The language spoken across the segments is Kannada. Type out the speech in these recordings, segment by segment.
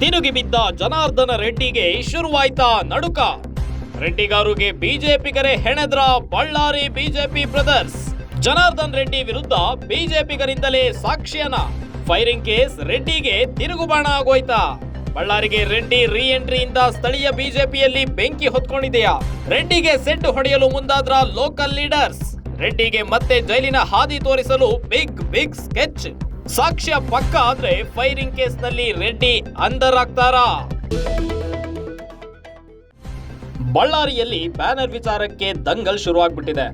ತಿರುಗಿ ಬಿದ್ದ ಜನಾರ್ದನ ರೆಡ್ಡಿಗೆ ಶುರುವಾಯ್ತಾ ನಡುಕ. ರೆಡ್ಡಿಗಾರುಗೆ ಕರೆ ಹೆಣೆದ್ರ ಬಳ್ಳಾರಿ ಬಿಜೆಪಿ ಬ್ರದರ್ಸ್. ಜನಾರ್ದನ್ ರೆಡ್ಡಿ ವಿರುದ್ಧ ಬಿಜೆಪಿಗರಿಂದಲೇ ಸಾಕ್ಷಿಯನ. Firing case ರೆಡ್ಡಿಗೆ ತಿರುಗುಬಾಣ ಆಗೋಯ್ತಾ. ಬಳ್ಳಾರಿಗೆ ರೆಡ್ಡಿ ರೀ ಎಂಟ್ರಿಯಿಂದ ಸ್ಥಳೀಯ ಬಿಜೆಪಿಯಲ್ಲಿ ಬೆಂಕಿ ಹೊತ್ಕೊಂಡಿದೆಯಾ? ರೆಡ್ಡಿಗೆ ಸೆಡ್ಡು ಹೊಡೆಯಲು ಮುಂದಾದ್ರ ಲೋಕಲ್ ಲೀಡರ್ಸ್ ರೆಡ್ಡಿಗೆ ಮತ್ತೆ ಜೈಲಿನ ಹಾದಿ ತೋರಿಸಲು ಬಿಗ್ ಬಿಗ್ ಸ್ಕೆಚ್ ಸಾಕ್ಷ್ಯ ಪಕ್ಕ ಆದ್ರೆ ಫೈರಿಂಗ್ ಕೇಸ್ನಲ್ಲಿ ರೆಡ್ಡಿ ಅಂಧರಾಗ್ತಾರಾ? ಬಳ್ಳಾರಿಯಲ್ಲಿ ಬ್ಯಾನರ್ ವಿಚಾರಕ್ಕೆ ದಂಗಲ್ ಶುರುವಾಗ್ಬಿಟ್ಟಿದೆ.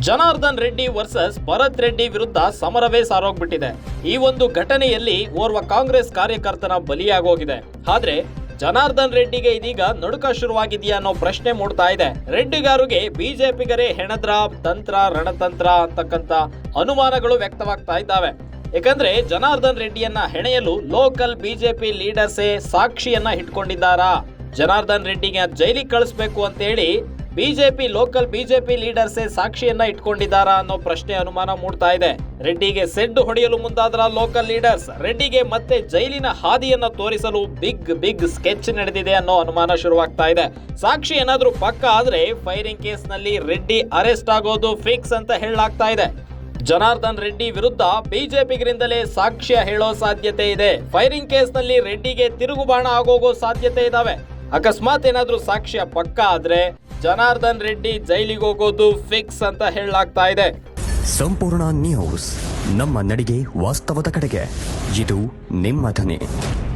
ಜನಾರ್ದನ್ ರೆಡ್ಡಿ ವರ್ಸಸ್ ಭರತ್ ರೆಡ್ಡಿ ವಿರುದ್ಧ ಸಮರವೇ ಸಾರೋಗ್ಬಿಟ್ಟಿದೆ. ಈ ಒಂದು ಘಟನೆಯಲ್ಲಿ ಓರ್ವ ಕಾಂಗ್ರೆಸ್ ಕಾರ್ಯಕರ್ತನ ಬಲಿಯಾಗೋಗಿದೆ. ಆದ್ರೆ ಜನಾರ್ದನ್ ರೆಡ್ಡಿಗೆ ಇದೀಗ ನಡುಕ ಶುರುವಾಗಿದೆಯಾ ಅನ್ನೋ ಪ್ರಶ್ನೆ ಮೂಡ್ತಾ ಇದೆ. ರೆಡ್ಡಿಗಾರುಗೆ ಬಿಜೆಪಿಗರೇ ಹೆಣದ್ರ, ತಂತ್ರ, ರಣತಂತ್ರ ಅಂತಕ್ಕಂತ ಅನುಮಾನಗಳು ವ್ಯಕ್ತವಾಗ್ತಾ ಇದ್ದಾವೆ. ಯಾಕಂದ್ರೆ ಜನಾರ್ದನ್ ರೆಡ್ಡಿಯನ್ನ ಹೆಣೆಯಲು ಲೋಕಲ್ ಬಿಜೆಪಿ ಲೀಡರ್ಸೇ ಸಾಕ್ಷಿಯನ್ನ ಇಟ್ಕೊಂಡಿದ್ದಾರಾ? ಜನಾರ್ದನ್ ರೆಡ್ಡಿಗೆ ಜೈಲಿಗೆ ಕಳಿಸ್ಬೇಕು ಅಂತ ಹೇಳಿ ಬಿಜೆಪಿ ಲೋಕಲ್ ಬಿಜೆಪಿ ಲೀಡರ್ಸೇ ಸಾಕ್ಷಿಯನ್ನ ಇಟ್ಕೊಂಡಿದ್ದಾರಾ ಅನ್ನೋ ಪ್ರಶ್ನೆ ಅನುಮಾನ ಮೂಡ್ತಾ ಇದೆ. ರೆಡ್ಡಿಗೆ ಸೆಡ್ ಹೊಡೆಯಲು ಮುಂದಾದ್ರ ಲೋಕಲ್ ಲೀಡರ್ಸ್ ರೆಡ್ಡಿಗೆ ಮತ್ತೆ ಜೈಲಿನ ಹಾದಿಯನ್ನ ತೋರಿಸಲು ಬಿಗ್ ಬಿಗ್ ಸ್ಕೆಚ್ ನಡೆದಿದೆ ಅನ್ನೋ ಅನುಮಾನ ಶುರುವಾಗ್ತಾ ಇದೆ. ಸಾಕ್ಷಿ ಏನಾದ್ರೂ ಪಕ್ಕ ಆದ್ರೆ ಫೈರಿಂಗ್ ಕೇಸ್ನಲ್ಲಿ ರೆಡ್ಡಿ ಅರೆಸ್ಟ್ ಆಗೋದು ಫಿಕ್ಸ್ ಅಂತ ಹೇಳಲಾಗ್ತಾ ಇದೆ. ಜನಾರ್ದನ್ ರೆಡ್ಡಿ ವಿರುದ್ಧ ಬಿಜೆಪಿಗರಿಂದಲೇ ಸಾಕ್ಷ್ಯ ಹೇಳೋ ಸಾಧ್ಯತೆ ಇದೆ. ಫೈರಿಂಗ್ ಕೇಸ್ನಲ್ಲಿ ರೆಡ್ಡಿಗೆ ತಿರುಗುಬಾಣ ಆಗೋಗೋ ಸಾಧ್ಯತೆ ಇದಾವೆ. ಅಕಸ್ಮಾತ್ ಏನಾದ್ರೂ ಸಾಕ್ಷ್ಯ ಪಕ್ಕ ಆದ್ರೆ ಜನಾರ್ದನ್ ರೆಡ್ಡಿ ಜೈಲಿಗೆ ಹೋಗೋದು ಫಿಕ್ಸ್ ಅಂತ ಹೇಳಲಾಗ್ತಾ ಇದೆ. ಸಂಪೂರ್ಣ ನ್ಯೂಸ್ ನಮ್ಮ ನಡಿಗೆ ವಾಸ್ತವದ ಕಡೆಗೆ. ಇದು ನಿಮ್ಮ ಧ್ವನಿ.